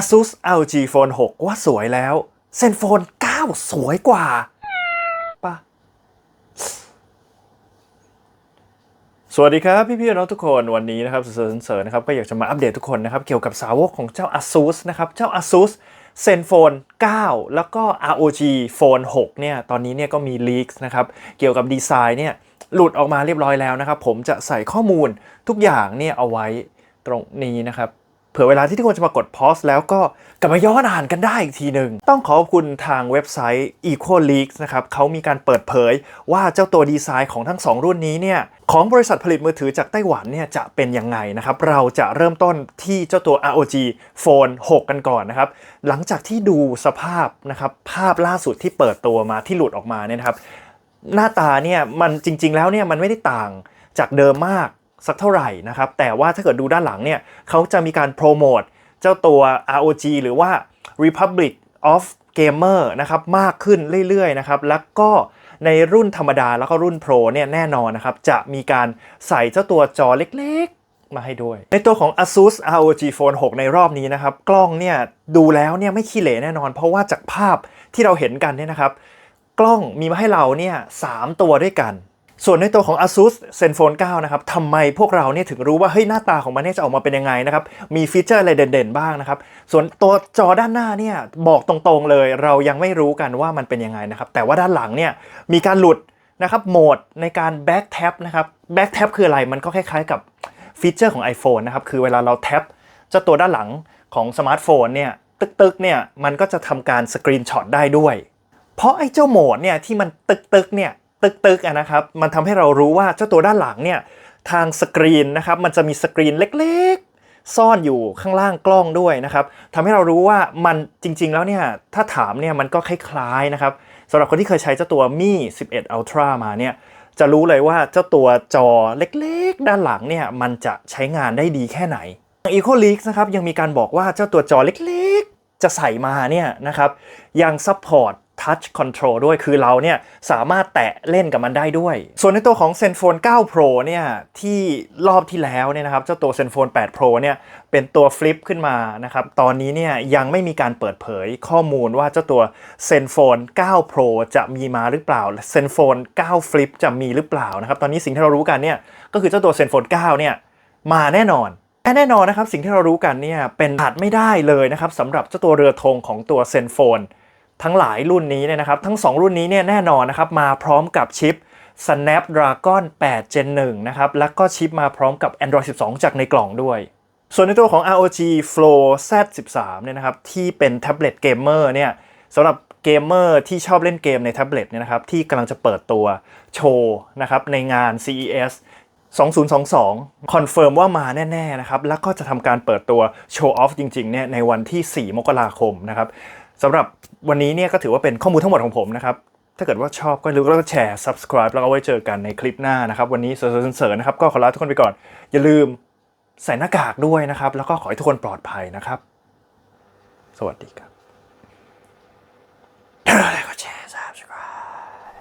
ASUS ROG Phone 6 ว่าสวยแล้ว Zenfone 9 สวยกว่าปะสวัสดีครับ พี่ๆน้องทุกคนวันนี้นะครับเสริญเสริญนะครับก็อยากจะมาอัปเดตทุกคนนะครับ เกี่ยวกับสาวกของเจ้า ASUS นะครับ เจ้า ASUS Zenfone 9 แล้วก็ ROG Phone 6 เนี่ย ตอนนี้เนี่ยก็มี leaks นะครับ เกี่ยวกับดีไซน์เนี่ย หลุดออกมาเรียบร้อยแล้วนะครับ ผมจะใส่ข้อมูลทุกอย่างเนี่ยเอาไว้ตรงนี้นะครับ ผื่อเวลาที่ทุกคนจะมากดพอสแล้วก็กลับมาย้อนอ่านกันได้อีกทีหนึ่ง ต้องขอบคุณทางเว็บไซต์ Equal Leaks นะครับเขามีการเปิดเผยว่าเจ้าตัวดีไซน์ของทั้ง 2 รุ่นนี้เนี่ยของบริษัทผลิตมือถือจากไต้หวันเนี่ยจะเป็นยังไงนะครับ เราจะเริ่มต้นที่เจ้าตัว ROG Phone 6 กันก่อนนะครับ หลังจากที่ดูสภาพนะครับภาพล่าสุดที่เปิดตัวมาที่หลุดออกมาเนี่ยนะครับหน้าตาเนี่ยมันจริง ๆ แล้วเนี่ยมันไม่ได้ต่างจากเดิมมาก สักเท่าไหร่นะครับ แต่ว่าถ้าเกิดดูด้านหลังเนี่ยเขาจะมีการโปรโมทเจ้าตัว ROG หรือว่า Republic of Gamer นะครับมากขึ้นเรื่อยๆนะครับ แล้วก็ในรุ่นธรรมดาแล้วก็รุ่น Pro เนี่ยแน่นอนนะครับ จะมีการใส่เจ้าตัวจอเล็กๆ มาให้ด้วย ในตัวของ ASUS ROG Phone 6 ในรอบนี้นะครับ กล้องเนี่ยดูแล้วเนี่ยไม่ขี้เหร่แน่นอน เพราะว่าจากภาพที่เราเห็นกันเนี่ยนะครับ กล้องมีมาให้เราเนี่ยสามตัวด้วยกัน ส่วนในตัวของ ASUS Zenfone 9 นะครับทำไมพวกเราเนี่ยถึงรู้ว่าเฮ้ยหน้าตาของมันเนี่ยจะออกมาเป็นยังไงนะครับ มีฟีเจอร์อะไรเด่นๆบ้างนะครับ ส่วนตัวจอด้านหน้าเนี่ยบอกตรงๆเลย เรายังไม่รู้กันว่ามันเป็นยังไงนะครับ แต่ว่าด้านหลังเนี่ยมีการหลุดนะครับโหมดในการ back tap นะครับ back tap คืออะไรมันก็คล้ายๆกับฟีเจอร์ของ iPhone นะครับ คือเวลาเราแท็บเจ้าตัวด้านหลังของสมาร์ทโฟนเนี่ยตึกๆเนี่ยมันก็จะทำการสกรีนช็อตได้ด้วย เพราะไอ้เจ้าโหมดเนี่ยที่มันตึกตึกๆเนี่ย ตึกตึกๆนะครับ มันทำให้เรารู้ว่าเจ้าตัวด้านหลังเนี่ยทางสกรีนนะครับมันจะมีสกรีนเล็กๆ ซ่อนอยู่ข้างล่างกล้องด้วยนะครับทำให้เรารู้ว่ามันจริง ๆ แล้วเนี่ยถ้าถามเนี่ยมันก็คล้ายๆนะครับสำหรับคนที่เคยใช้เจ้าตัวมี่ 11 Ultra มาเนี่ยจะรู้เลยว่าเจ้าตัวจอเล็กๆ ด้านหลังเนี่ยมันจะใช้งานได้ดีแค่ไหน e c o l e a k นะครับยังมีการบอกว่าเจ้าตัวจอเล็กๆ จะใส่มาเนี่ยนะครับยังซัพพอร์ต Touch Control ด้วยคือเราเนี่ยสามารถแตะเล่นกับมันได้ด้วย ส่วนในตัวของ Zenfone 9 Pro เนี่ยที่รอบที่แล้วเนี่ยนะครับเจ้าตัว Zenfone 8 Pro เนี่ยเป็นตัวฟลิปขึ้นมานะครับตอนนี้เนี่ยยังไม่มีการเปิดเผยข้อมูลว่าเจ้าตัว Zenfone 9 Pro จะมีมาหรือเปล่า Zenfone 9 Flip จะมีหรือเปล่านะครับตอนนี้สิ่งที่เรารู้กันเนี่ยก็คือเจ้าตัว Zenfone 9 เนี่ยมาแน่นอนและแน่นอนนะครับสิ่งที่เรารู้กันเนี่ยเป็นขาดไม่ได้เลยนะครับสำหรับเจ้าตัวเรือธงของตัว Zenfone ทั้งหลายรุ่นนี้เนี่ยนะครับ ทั้ง 2 รุ่นนี้เนี่ยแน่นอนนะครับมาพร้อมกับชิป Snapdragon 8 Gen 1 นะครับ แล้วก็ชิปมาพร้อมกับ Android 12 จากในกล่องด้วย ส่วนในตัวของ ROG Flow Z13 เนี่ยนะครับ ที่เป็นแท็บเล็ตเกมเมอร์เนี่ยสำหรับเกมเมอร์ที่ชอบเล่นเกมในแท็บเล็ตเนี่ยนะครับ ที่กำลังจะเปิดตัวโชว์นะครับในงาน CES 2022 คอนเฟิร์มว่ามาแน่ ๆ นะครับ แล้วก็จะทำการเปิดตัวโชว์ออฟจริง ๆ เนี่ยในวันที่ 4 มกราคมนะครับ สำหรับวันนี้เนี่ยก็ถือว่าเป็นข้อมูลทั้งหมดของผมนะครับ ถ้าเกิดว่าชอบก็รู้แล้วก็แชร์ subscribe แล้วก็ไว้เจอกันในคลิปหน้านะครับ วันนี้เสริญๆนะครับก็ขอลาทุกคนไปก่อน อย่าลืมใส่หน้ากากด้วยนะครับ แล้วก็ขอให้ทุกคนปลอดภัยนะครับ สวัสดีครับแล้วก็แชร์ subscribe